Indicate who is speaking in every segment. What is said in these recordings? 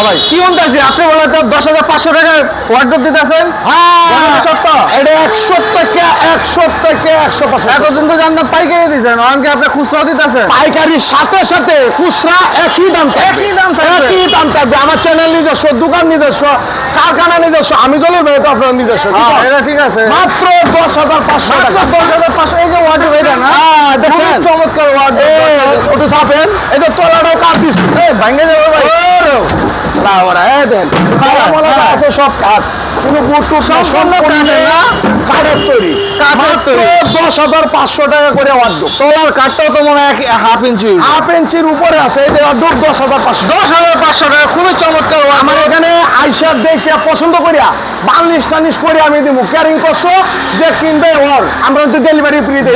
Speaker 1: হ্যাঁ ভাই।
Speaker 2: কি উনতাছি আপনি বলে তো দশ হাজার পাঁচশো টাকা ওয়ার্ডরোব দিতেছেন
Speaker 1: হ্যাঁ। এটা একশো থেকে একশো একশো পার্সেন্ট
Speaker 2: এতদিন তো জানতাম পাইকারি দিচ্ছেন অনেকে আপনি খুচরা দিতেছেন?
Speaker 1: পাইকারির সাথে সাথে খুচরা একই দাম
Speaker 2: একই দাম।
Speaker 1: একই দাম থাকবে। আমার চ্যানেল নিজস্ব দোকান নিজস্ব কারখানা নিজস্ব আমি জলের বাইরে তো আপনার নিজস্ব ঠিক
Speaker 2: হ্যাঁ,
Speaker 1: আছে?
Speaker 2: এটা ঠিক আছে।
Speaker 1: মাত্র দশ হাজার পাঁচশো টাকা।
Speaker 2: দশ হাজার পাঁচশো এই যে ওয়ার্ড এটা না?
Speaker 1: হ্যাঁ,
Speaker 2: চমৎকার ওয়ার্ডরোব
Speaker 1: ওটা চাপেন। এটা তোলাটাও কাপ দিস।
Speaker 2: ভাঙে যাবে ভাই। হ্যাঁ।
Speaker 1: সব কাঠ। কোনো
Speaker 2: সম্পূর্ণ কাঠের না?
Speaker 1: কাঠের তৈরি
Speaker 2: তৈরি।
Speaker 1: দশ হাজার পাঁচশো টাকা করে ওয়ার্ডরোব
Speaker 2: তোলার কাঠটাও তো মনে হয় হাফ ইঞ্চি
Speaker 1: হাফ ইঞ্চির উপরে আছে এই যে ওয়ার্ডরোব দশ হাজার পাঁচশো।
Speaker 2: দশ হাজার পাঁচশো টাকা খুবই চমৎকার
Speaker 1: আমার
Speaker 2: ওয়ার্ডরোব
Speaker 1: এখানে আইসা দেখে পছন্দ করিয়া করে আমি দিব ক্যারিং করছ যে কিনবে ওর। আমরা তো ডেলিভারি ফ্রি দেই।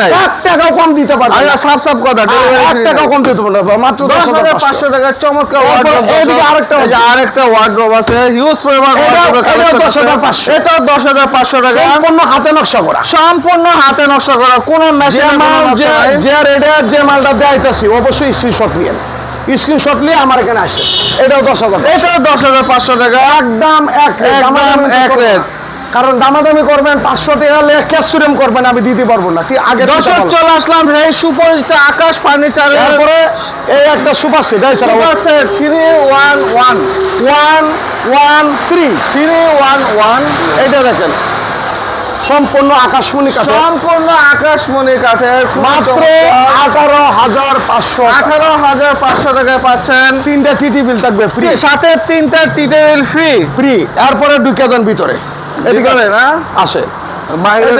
Speaker 2: নাই।
Speaker 1: এক টাকাও কম দিতে পারব না।
Speaker 2: সাফ সাফ কথা
Speaker 1: এক টাকাও কম দিতে পারব মাত্র
Speaker 2: দশ হাজার
Speaker 1: পাঁচশো।
Speaker 2: পাঁচশো টাকা চমৎকার
Speaker 1: তারপরে
Speaker 2: ওয়ার্ডরোব
Speaker 1: আরেকটা
Speaker 2: আরেকটা ওয়ার্ডরোব আছে। হিউজ পরিমাণ
Speaker 1: এটাও-
Speaker 2: wardrobe এর
Speaker 1: এটাও
Speaker 2: collection
Speaker 1: 10,500
Speaker 2: আছে। এটাও দশ হাজার পাঁচশো টাকা।
Speaker 1: সম্পূর্ণ হাতে নকশা করা।
Speaker 2: সম্পূর্ণ হাতে নকশা করা। কোনো
Speaker 1: যে
Speaker 2: মেশিন
Speaker 1: মাল যে মালটা দেখাইতেছি অবশ্যই স্ক্রিনশট নিয়েন স্ক্রিনশট নিয়ে আমার এখানে আসে এটাও দশ হাজার
Speaker 2: এটাও দশ হাজার পাঁচশো টাকা।
Speaker 1: একদম এক রেট
Speaker 2: একদম এক রেট।
Speaker 1: কারণ দামাদামি করবেন পাঁচশো টাকা লেখ ক্যাশুরেম করবেন আমি দিতে পারব না। আগে
Speaker 2: দর্শক চলে আসলাম এই সুপরিচিত আকাশ ফার্নিচারের
Speaker 1: তারপরে এই একটা সুপার সেট এই sir
Speaker 2: three one one
Speaker 1: one one three
Speaker 2: three one one এটা দেখেন
Speaker 1: সম্পূর্ণ আকাশমণি কাঠের।
Speaker 2: সম্পূর্ণ আকাশমণি কাঠের
Speaker 1: মাত্র আঠারো হাজার পাঁচশো
Speaker 2: আঠারো হাজার পাঁচশো টাকায় পাচ্ছেন।
Speaker 1: তিনটা টিটি বিল থাকবে ফ্রি
Speaker 2: সাথে তিনটা টি টেবিল ফ্রি
Speaker 1: ফ্রি এরপরে ঢুকে দেন ভিতরে।
Speaker 2: এদিকে
Speaker 1: আসে।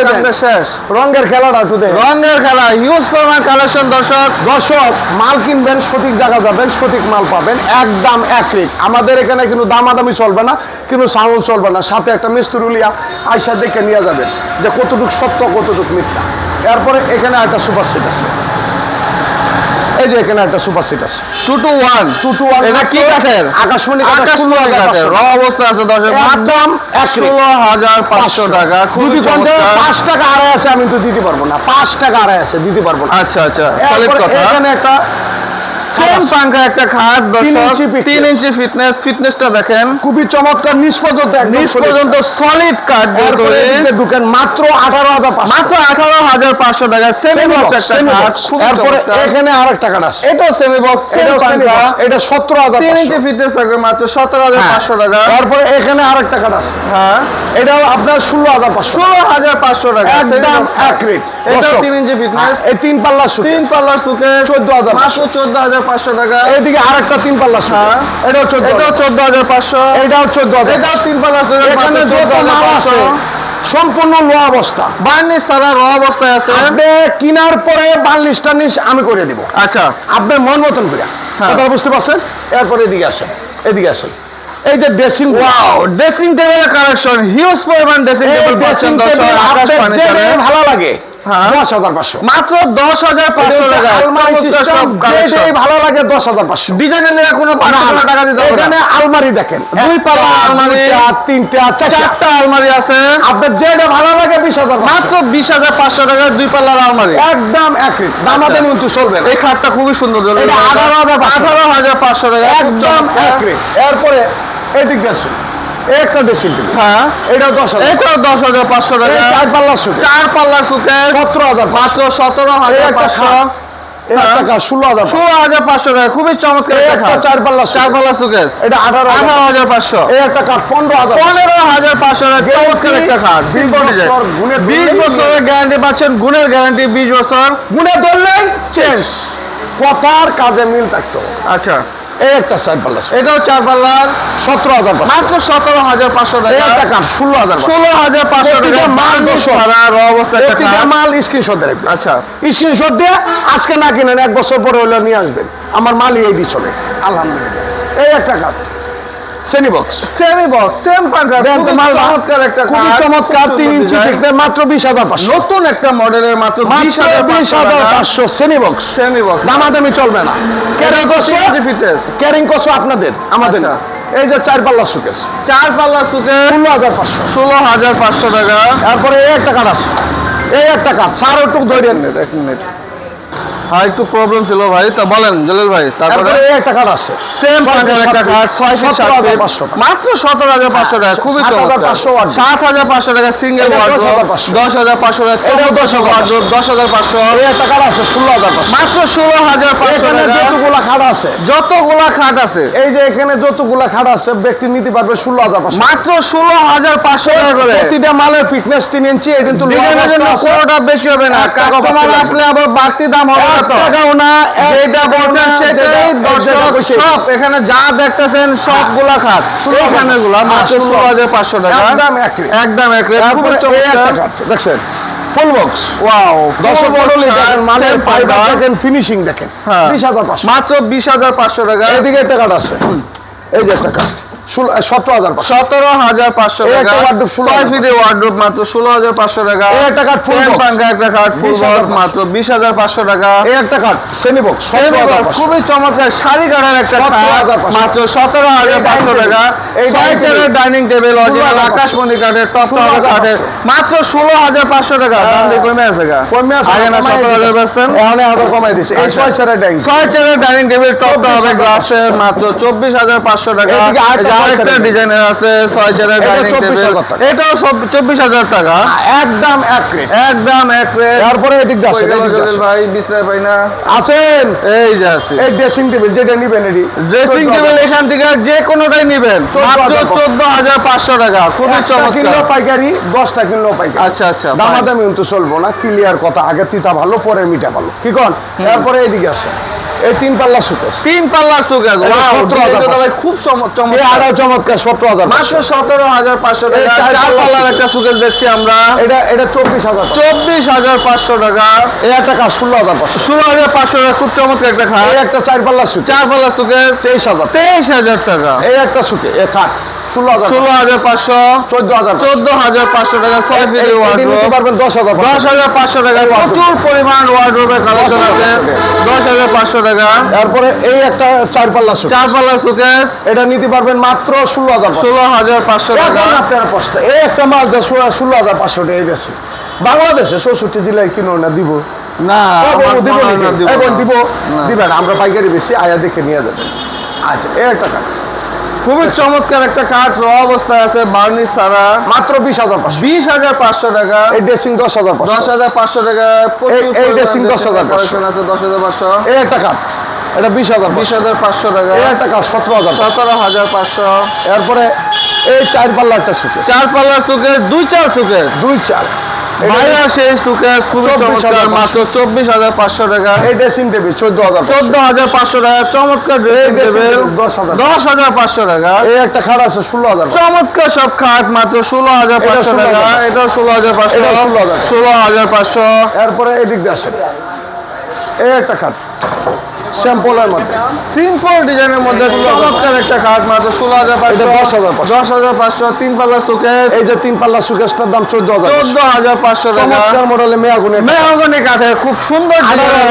Speaker 2: দামটা শেষ।
Speaker 1: রঙের খেলাটা
Speaker 2: রঙের খেলা হিউজ পরিমাণ কালেকশন দর্শক।
Speaker 1: দর্শক মাল কিনবেন সঠিক জায়গা যাবেন সঠিক মাল পাবেন একদম এক রেট আমাদের এখানে কিন্তু দামাদামি চলবে না কিন্তু সাউন্ড চলবে না। সাথে একটা মিস্ত্রুলিয়া আইসা দেখে নিয়ে যাবেন যে কতটুকু সত্য কতটুকু মিথ্যা। এরপরে এখানে একটা সুপার সিট আছে। এই যে এখানে একটা সুপার সিট আছে।
Speaker 2: Two two one.
Speaker 1: Two two one
Speaker 2: এটা কি কাঠের?
Speaker 1: আকাশমণি
Speaker 2: আকাশমণি কাঠের। র অবস্থা আছে দর্শক
Speaker 1: একদম এক
Speaker 2: ষোলো হাজার পাঁচশো। টাকা।
Speaker 1: যদি কোনটা? পাঁচ টাকা আড়াই আছে আমি তো দিতে পারব না। পাঁচ টাকা আড়াই আছে দিতে পারব না।
Speaker 2: আচ্ছা আচ্ছা। সলিড কথা।
Speaker 1: এখানে একটা
Speaker 2: সেম পাঙ্খা একটা খাট
Speaker 1: তিন ইঞ্চি
Speaker 2: ফিটনেস ফিটনেসটা দেখেন।
Speaker 1: খুবই চমৎকার নিচ পর্যন্ত
Speaker 2: নিচ পর্যন্ত সলিড কাঠ।
Speaker 1: ঢুকেন মাত্র আঠারো হাজার
Speaker 2: মাত্র আঠারো হাজার পাঁচশো টাকা সেমি বক্স একটা খাট।
Speaker 1: box।
Speaker 2: খুব
Speaker 1: এরপরে
Speaker 2: চমৎকার।
Speaker 1: এখানে আছে।
Speaker 2: এটাও সেমি বক্স সেম
Speaker 1: এটা সতেরো হাজার
Speaker 2: তিন ইঞ্চি ফিটনেস থাকবে মাত্র সতেরো হাজার পাঁচশো টাকা।
Speaker 1: তারপরে এখানে আরেক টাকা আছে।
Speaker 2: হ্যাঁ।
Speaker 1: এটাও আপনার ষোলো হাজার পাঁচশো।
Speaker 2: ষোলো হাজার পাঁচশো টাকা
Speaker 1: একদম এক রেট
Speaker 2: এটাও তিন ইঞ্চি ফিটনেস
Speaker 1: এই তিন পাল্লা
Speaker 2: তিন পাল্লার সুকে
Speaker 1: 14,500
Speaker 2: মাত্র চোদ্দ হাজার পাঁচশো টাকা।
Speaker 1: এইদিকে আরেকটা তিন পাল্লা
Speaker 2: হ্যাঁ।
Speaker 1: এটাও চোদ্দ
Speaker 2: এটাও চোদ্দ হাজার পাঁচশো।
Speaker 1: এটাও চোদ্দ
Speaker 2: এটাও তিন পাল্লার
Speaker 1: এখানে যত মাল আছে সম্পূর্ণ লো অবস্থা।
Speaker 2: বার্নিশ ছাড়া র অবস্থায় আছে।
Speaker 1: আপনি কিনার পরে বাল্লিশ টাল্লিশ আমি করে দিব।
Speaker 2: আচ্ছা।
Speaker 1: আপনার মন মতন করে
Speaker 2: হ্যাঁ।
Speaker 1: কথা বুঝতে পারছেন? এরপরে এদিকে আসেন। এদিকে আসেন। এই যে ড্রেসিং
Speaker 2: ওয়াও ড্রেসিং টেবিলের কালেকশন হিউজ পরিমাণ ড্রেসিং টেবিল পাচ্ছেন দর্শক
Speaker 1: ভালো লাগে। দশ হাজার পাঁচশো।
Speaker 2: মাত্র দশ হাজার পাঁচশো টাকা।
Speaker 1: ভালো লাগে দশ হাজার পাঁচশো।
Speaker 2: ডিজাইনের লেগে কোনো টাকা দিতে
Speaker 1: এখানে আলমারি দেখেন
Speaker 2: দুই পাল্লা আলমারি,
Speaker 1: তিনটা চারটা।
Speaker 2: আলমারি আছে।
Speaker 1: আপনার যেটা ভালো লাগে বিশ হাজার
Speaker 2: মাত্র বিশ হাজার পাঁচশো টাকা দুই পাল্লার আলমারি।
Speaker 1: একদম এক রেট দামাদামি কিন্তু চলবে
Speaker 2: এই খাটটা খুবই সুন্দর
Speaker 1: এটা 18,500
Speaker 2: আঠারো হাজার পাঁচশো টাকা
Speaker 1: একদম এক এরপরে এদিক দিয়ে একটা ড্রেসিং টেবিল।
Speaker 2: হ্যাঁ।
Speaker 1: এটা দশ হাজার।
Speaker 2: এটাও দশ হাজার পাঁচশো টাকা।
Speaker 1: চার পাল্লা সুট
Speaker 2: চার পাল্লার সুকে
Speaker 1: সতেরো হাজার
Speaker 2: মাত্র সতেরো হাজার পাঁচশো। পাঁচশো টাকা। খুবই চমৎকার
Speaker 1: চার পাল্লা
Speaker 2: চার
Speaker 1: suitcase।
Speaker 2: পাল্লার
Speaker 1: এটা আঠারো
Speaker 2: আঠারো হাজার পাঁচশো।
Speaker 1: একটা কাঠ পনেরো হাজার
Speaker 2: পনেরো হাজার পাঁচশো টাকা। চমৎকার একটা
Speaker 1: বিশ
Speaker 2: বছরের গ্যারান্টি পাচ্ছেন গুণের গ্যারান্টি বিশ বছর।
Speaker 1: গুণে ধরলেই চেঞ্জ। কথার কাজে মিল থাকতো
Speaker 2: আচ্ছা।
Speaker 1: এই একটা চার পাল্লা
Speaker 2: এটাও চার পাল্লার
Speaker 1: সতেরো হাজার।
Speaker 2: মাত্র সতেরো হাজার পাঁচশো টাকা।
Speaker 1: ষোলো হাজার
Speaker 2: ষোলো হাজার পাঁচশো টাকা।
Speaker 1: মাল
Speaker 2: অবস্থা।
Speaker 1: মাল স্ক্রিনশট
Speaker 2: আচ্ছা।
Speaker 1: স্ক্রিনশট দিয়ে আজকে না কিনেন এক বছর পরে হলে নিয়ে আসবেন। আমার মালই এই পিছনে আলহামদুলিল্লাহ। এই একটা কাঠ বক্স
Speaker 2: সেমি বক্স সেম চমৎকার একটা
Speaker 1: খুবই চমৎকার তিন ইঞ্চি
Speaker 2: design।
Speaker 1: মাত্র বিশ হাজার পাঁচশো।
Speaker 2: নতুন একটা মডেলের মাত্র বিশ হাজার
Speaker 1: বিশ হাজার পাঁচশো শ্রেণি বক্স
Speaker 2: সেমি বক্স
Speaker 1: দামাদামি চলবে না। ক্যারিং করছ ক্যারিং করছ আপনাদের? আমাদের না। এই যে চার পাল্লা সুকেস
Speaker 2: চার পাল্লার সুকে
Speaker 1: ষোলো হাজার পাঁচশো।
Speaker 2: ষোলো হাজার পাঁচশো টাকা।
Speaker 1: তারপরে এই একটা কাঠ আছে। এই একটা কাঠ সার একটু ধরে
Speaker 2: এক মিনিট। হ্যাঁ একটু প্রবলেম ছিল ভাই। তা বলেন জলিল ভাই তারপরে?
Speaker 1: একটা কাঠ আছে।
Speaker 2: সেম
Speaker 1: ফিট
Speaker 2: একটা
Speaker 1: 17,500 টাকা।
Speaker 2: মাত্র সতেরো হাজার পাঁচশো টাকা খুবই
Speaker 1: 7,500
Speaker 2: সাত হাজার পাঁচশো টাকা সিঙ্গেল ওয়ার্ড
Speaker 1: 10,500
Speaker 2: দশ হাজার পাঁচশো। টাকা
Speaker 1: এটাও
Speaker 2: দশ হাজার দশ হাজার পাঁচশো।
Speaker 1: এই একটা কাঠ আছে ষোলো হাজার পাঁচশো।
Speaker 2: মাত্র ষোলো হাজার পাঁচশো
Speaker 1: এখানে
Speaker 2: টাকা।
Speaker 1: যতগুলা খাট আছে।
Speaker 2: যতগুলা খাট আছে।
Speaker 1: এই যে এখানে যতগুলা খাট আছে ব্যক্তি নিতে পারবে ষোলো হাজার পাঁচশো
Speaker 2: মাত্র ষোলো হাজার পাঁচশো টাকা করে।
Speaker 1: প্রতিটা মালের ফিটনেস তিন ইঞ্চি এই কিন্তু
Speaker 2: কোনোটা বেশি হবে না। কাস্টমার আসলে আবার বাড়তি দাম হবে
Speaker 1: টাকাও না
Speaker 2: যেটা বলছেন সেটাই দর্শক সব এখানে যা দেখতেছেন সবগুলা খাট এখানে গুলা মাত্র
Speaker 1: ষোলো
Speaker 2: ষোলো হাজার পাঁচশো টাকা।
Speaker 1: একদম এক
Speaker 2: একদম এক
Speaker 1: দেখছেন? Full box
Speaker 2: wow.
Speaker 1: মালের ফাইবার দেখেন ফিনিশিং দেখেন।
Speaker 2: হ্যাঁ।
Speaker 1: বিশ হাজার
Speaker 2: মাত্র বিশ হাজার পাঁচশো টাকা।
Speaker 1: এদিকে কাঠ আছে এই যে একটা কাঠ সতেরো হাজার
Speaker 2: সতেরো হাজার পাঁচশো টাকা। ছয় ফিটের ওয়ার্ড্রোপ মাত্র ষোলো হাজার পাঁচশো টাকা।
Speaker 1: একটা কাঠ full
Speaker 2: Same একটা কাঠ ফুল বক্স মাত্র বিশ হাজার পাঁচশো টাকা।
Speaker 1: এই একটা কাঠ বক্স
Speaker 2: খুবই চমৎকার। শাড়ি কাটার একটা মাত্র সতেরো হাজার পাঁচশো টাকা। ছয় চেয়ারের ডাইনিং টেবিল অরিজিনাল
Speaker 1: 16,500
Speaker 2: আকাশমণি কাঠের টপ টপ
Speaker 1: 16,500
Speaker 2: কাঠের মাত্র ষোলো হাজার পাঁচশো টাকা। দাম দিয়ে কমে আছে
Speaker 1: কমে আছে
Speaker 2: আগে না
Speaker 1: কমাই
Speaker 2: সতেরো হাজার
Speaker 1: দিছে।
Speaker 2: বেচতেন?
Speaker 1: এখন হাজার কমাই দিছে এই। ছয় সারের ড্যাং
Speaker 2: ছয় চেয়ারের ডাইনিং টেবিল টপ হবে গ্লাসের মাত্র চব্বিশ হাজার পাঁচশো টাকা।
Speaker 1: আরেকটা
Speaker 2: ডিজাইনের আছে ছয় চেয়ারের ডাইনিং টেবিল
Speaker 1: 24,000 টাকা।
Speaker 2: টাকা।
Speaker 1: একদম এক রেট।
Speaker 2: একদম এক রেট।
Speaker 1: তারপরে এদিক আসেন, এদিক দিয়ে
Speaker 2: ভাই না।
Speaker 1: আছেন
Speaker 2: এই যে আছে
Speaker 1: এই ড্রেসিং টেবিল যেটা নিবেন এটি।
Speaker 2: ড্রেসিং টেবিল এখান থেকে যে কোনোটাই নেবেন।
Speaker 1: 14,500
Speaker 2: মাত্র চোদ্দ হাজার পাঁচশো টাকা। খুবই চমৎকার।
Speaker 1: পাইকারি দশটা কিনলো পাইকারি।
Speaker 2: আচ্ছা আচ্ছা
Speaker 1: দামাদামি কিন্তু চলবো না ক্লিয়ার কথা। আগে তিতা ভালো পরে মিঠা ভালো। কি কন? তারপরে এইদিকে আসে এই তিন পাল্লা সুকেশ।
Speaker 2: তিন পাল্লার সুকেস ওয়াও ভাই খুব চম- চমৎকার।
Speaker 1: আরও চমৎকার সতেরো হাজার
Speaker 2: মাত্র সতেরো হাজার পাঁচশো
Speaker 1: এই
Speaker 2: টাকা
Speaker 1: চার পাল্লার
Speaker 2: একটা সুকেস দেখছি আমরা।
Speaker 1: এটা এটা চব্বিশ হাজার
Speaker 2: চব্বিশ হাজার পাঁচশো টাকা।
Speaker 1: এই একটা কাজ ষোলো হাজার পাঁচশো।
Speaker 2: ষোলো হাজার পাঁচশো টাকা খুব চমৎকার একটা খাট
Speaker 1: এই একটা চার পাল্লা সুকেশ।
Speaker 2: চার পাল্লার সুকেস
Speaker 1: তেইশ হাজার।
Speaker 2: তেইশ হাজার টাকা।
Speaker 1: এই একটা সুকে এ খাট। ষোলো হাজার
Speaker 2: পাঁচশো
Speaker 1: চোদ্দ হাজার
Speaker 2: চোদ্দ হাজার পাঁচশো টাকা ছয় ফিটের
Speaker 1: দশ হাজার
Speaker 2: দশ হাজার পাঁচশো টাকা। প্রচুর পরিমাণ কালেকশন আছে। দশ হাজার পাঁচশো টাকা।
Speaker 1: তারপরে এই একটা চার পাল্লা
Speaker 2: চার পাল্লা সুকেস
Speaker 1: এটা নিতে পারবেন মাত্র ষোলো হাজার
Speaker 2: ষোলো হাজার পাঁচশো টাকা।
Speaker 1: আপনার এই একটা মাল ষোলো হাজার পাঁচশো টাকা গেছে বাংলাদেশে চৌষট্টি জেলায় কিনো না দিব?
Speaker 2: না
Speaker 1: দিব। দিবেন আমরা পাইকারি বেশি আয়া দেখে নিয়ে যাবেন। আচ্ছা এই একটা
Speaker 2: খুবই চমৎকার একটা কাঠ র অবস্থায় আছে বার্নিশ ছাড়া।
Speaker 1: মাত্র বিশ হাজার
Speaker 2: বিশ হাজার পাঁচশো টাকা।
Speaker 1: এই ড্রেসিং দশ হাজার
Speaker 2: দশ হাজার পাঁচশো টাকা।
Speaker 1: এই- dressing 10,500
Speaker 2: কালেকশন আছে দশ হাজার পাঁচশো।
Speaker 1: এই একটা কাঠ। এটা বিশ হাজার
Speaker 2: বিশ হাজার পাঁচশো টাকা।
Speaker 1: এই একটা কাজ সতেরো হাজার
Speaker 2: সতেরো হাজার পাঁচশো।
Speaker 1: এরপরে এই চার পাল্লা একটা সুকেশ
Speaker 2: চার পাল্লার সুকেস দুই চার সুকেস
Speaker 1: দুই চার।
Speaker 2: ভাইরা সেই সুকেস খুবই
Speaker 1: 24,500
Speaker 2: চমৎকার মাত্র চব্বিশ হাজার পাঁচশো টাকা।
Speaker 1: এই ড্রেসিং টেবিল চোদ্দ হাজার।
Speaker 2: চোদ্দ হাজার পাঁচশো টাকা চমৎকার ড্রেসিং টেবিল
Speaker 1: table 10,000
Speaker 2: দশ হাজার। পাঁচশো টাকা।
Speaker 1: এই একটা খাট আছে ষোলো হাজার।
Speaker 2: চমৎকার সব খাট মাত্র ষোলো হাজার পাঁচশো টাকা। এটা ষোলো হাজার পাঁচশো
Speaker 1: এটা 16,500
Speaker 2: ষোলো হাজার পাঁচশো।
Speaker 1: এরপরে এদিক দিয়ে আসেন। এই একটা খাট। স্যাম্পলের মধ্যে।
Speaker 2: সিম্পল ডিজাইনের মধ্যে চমৎকার একটা খাট মাত্র ষোলো হাজার পাঁচশো
Speaker 1: এটা 10,500
Speaker 2: দশ হাজার পাঁচশো তিন পাল্লা সুকেস
Speaker 1: এই যে তিন পাল্লা সুকেশটার দাম চোদ্দ হাজার।
Speaker 2: চোদ্দ হাজার পাঁচশো টাকা।
Speaker 1: মডেলে মেয়াগুনে
Speaker 2: মেহগনি কাঠের খুব সুন্দর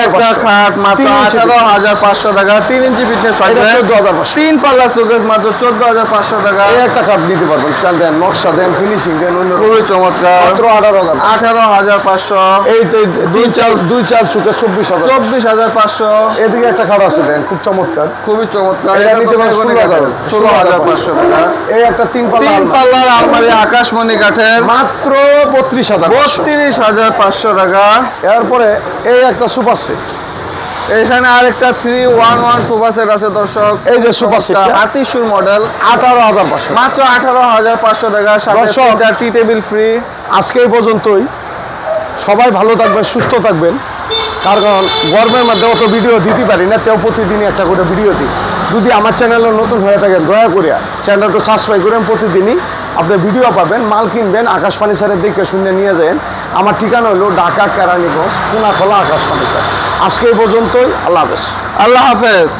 Speaker 2: একটা খাট মাত্র আঠারো হাজার পাঁচশো টাকা। তিন ইঞ্চি ফিটনেস
Speaker 1: চোদ্দ হাজার পাঁচশো।
Speaker 2: তিন পাল্লা সুকেস মাত্র চোদ্দ হাজার পাঁচশো টাকা।
Speaker 1: এই একটা খাট নিতে পারবেন। চাল দেন নকশা দেন ফিনিশিং দেন
Speaker 2: খুবই চমৎকার।
Speaker 1: মাত্র আঠারো হাজার
Speaker 2: আঠারো হাজার পাঁচশো।
Speaker 1: এই তো দুই চাল দুই চাল সুকেশ চব্বিশ হাজার।
Speaker 2: চব্বিশ হাজার পাঁচশো।
Speaker 1: এদিকে একটা খাট আছে দেন খুব চমৎকার।
Speaker 2: খুবই চমৎকার।
Speaker 1: এটা নিতে পারেন
Speaker 2: মেহগনি
Speaker 1: 16,000
Speaker 2: কাঠের ষোলো হাজার পাঁচশো টাকা।
Speaker 1: এই একটা তিন পাল্লা
Speaker 2: তিন। পাল্লার আলমারি আকাশমণি কাঠের।
Speaker 1: মাত্র বত্রিশ হাজার।
Speaker 2: বত্রিশ হাজার পাঁচশো টাকা।
Speaker 1: এরপরে এই একটা সুপার সেট।
Speaker 2: এখানে আরেকটা three one one super set আছে দর্শক।
Speaker 1: এই যে সুপার সেট
Speaker 2: হাতিশুর মডেল।
Speaker 1: আঠারো হাজার পাঁচশো।
Speaker 2: মাত্র আঠারো হাজার পাঁচশো টাকা। সাথে
Speaker 1: দর্শক।
Speaker 2: টি টেবিল ফ্রি
Speaker 1: আজকে এই পর্যন্তই। সবাই ভালো থাকবেন সুস্থ থাকবেন। কারণ গরমের মধ্যে অত ভিডিও দিতে পারি না, তেও প্রতিদিনই একটা করে ভিডিও দিই। যদি আমার চ্যানেলে নতুন হয়ে থাকেন, দয়া করে চ্যানেলটা সাবস্ক্রাইব করেন, প্রতিদিনই আপনি ভিডিও পাবেন, মাল কিনবেন আকাশ ফার্নিচারের দিকে শুনে নিয়ে যাবেন আমার ঠিকানা হলো ঢাকা কেরানীগঞ্জ কোনাখোলা আকাশ ফার্নিচার আজকে এই পর্যন্তই, আল্লাহ হাফেজ।
Speaker 2: আল্লাহ হাফেজ।